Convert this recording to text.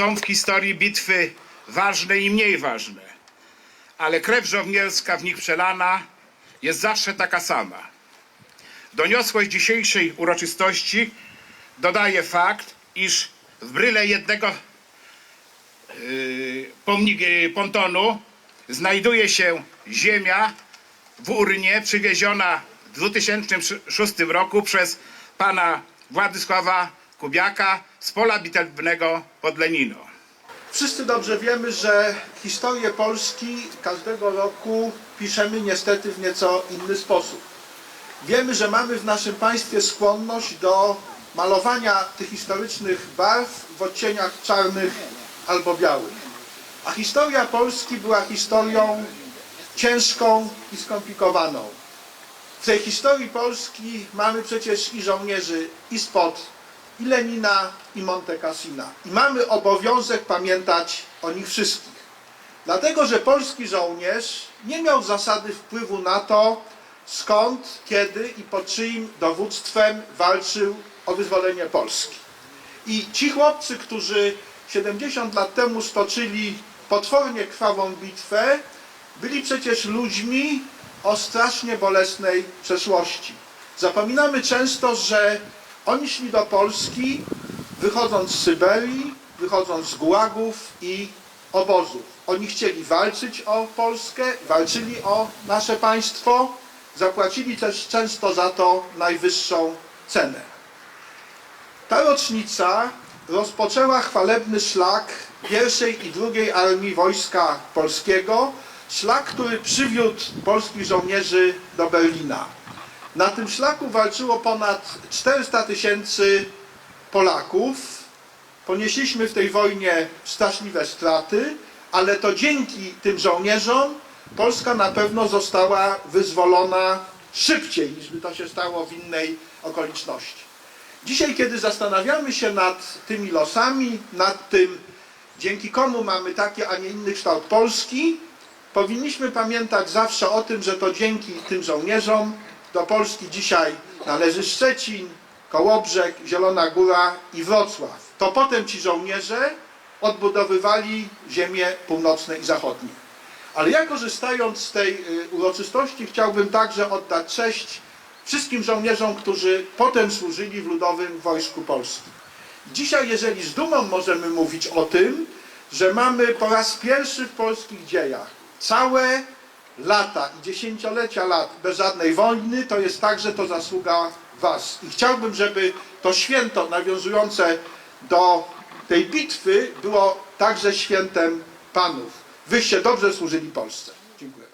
Są w historii bitwy ważne i mniej ważne, ale krew żołnierska w nich przelana jest zawsze taka sama. Doniosłość dzisiejszej uroczystości dodaje fakt, iż w bryle jednego yy, pomnik, yy, pontonu znajduje się ziemia w urnie przywieziona w 2006 roku przez pana Władysława Kubiaka z pola bitewnego pod Lenino. Wszyscy dobrze wiemy, że historię Polski każdego roku piszemy niestety w nieco inny sposób. Wiemy, że mamy w naszym państwie skłonność do malowania tych historycznych barw w odcieniach czarnych albo białych. A historia Polski była historią ciężką i skomplikowaną. W tej historii Polski mamy przecież i żołnierzy i spod, i Lenina, i Monte Cassina. I mamy obowiązek pamiętać o nich wszystkich. Dlatego, że polski żołnierz nie miał zasady wpływu na to, skąd, kiedy i pod czyim dowództwem walczył o wyzwolenie Polski. I ci chłopcy, którzy 70 lat temu stoczyli potwornie krwawą bitwę, byli przecież ludźmi o strasznie bolesnej przeszłości. Zapominamy często, że oni szli do Polski wychodząc z Syberii, wychodząc z gułagów i obozów. Oni chcieli walczyć o Polskę, walczyli o nasze państwo, zapłacili też często za to najwyższą cenę. Ta rocznica rozpoczęła chwalebny szlak pierwszej i drugiej armii Wojska Polskiego, szlak, który przywiódł polskich żołnierzy do Berlina. Na tym szlaku walczyło ponad 400 tysięcy Polaków. Ponieśliśmy w tej wojnie straszliwe straty, ale to dzięki tym żołnierzom Polska na pewno została wyzwolona szybciej niż by to się stało w innej okoliczności. Dzisiaj, kiedy zastanawiamy się nad tymi losami, nad tym, dzięki komu mamy taki, a nie inny kształt Polski, powinniśmy pamiętać zawsze o tym, że to dzięki tym żołnierzom do Polski dzisiaj należy Szczecin, Kołobrzeg, Zielona Góra i Wrocław. To potem ci żołnierze odbudowywali ziemie północne i zachodnie. Ale ja korzystając z tej y, uroczystości chciałbym także oddać cześć wszystkim żołnierzom, którzy potem służyli w Ludowym Wojsku Polskim. Dzisiaj, jeżeli z dumą możemy mówić o tym, że mamy po raz pierwszy w polskich dziejach całe lata i dziesięciolecia lat bez żadnej wojny, to jest także to zasługa Was. I chciałbym, żeby to święto nawiązujące do tej bitwy było także świętem Panów. Wyście dobrze służyli Polsce. Dziękuję.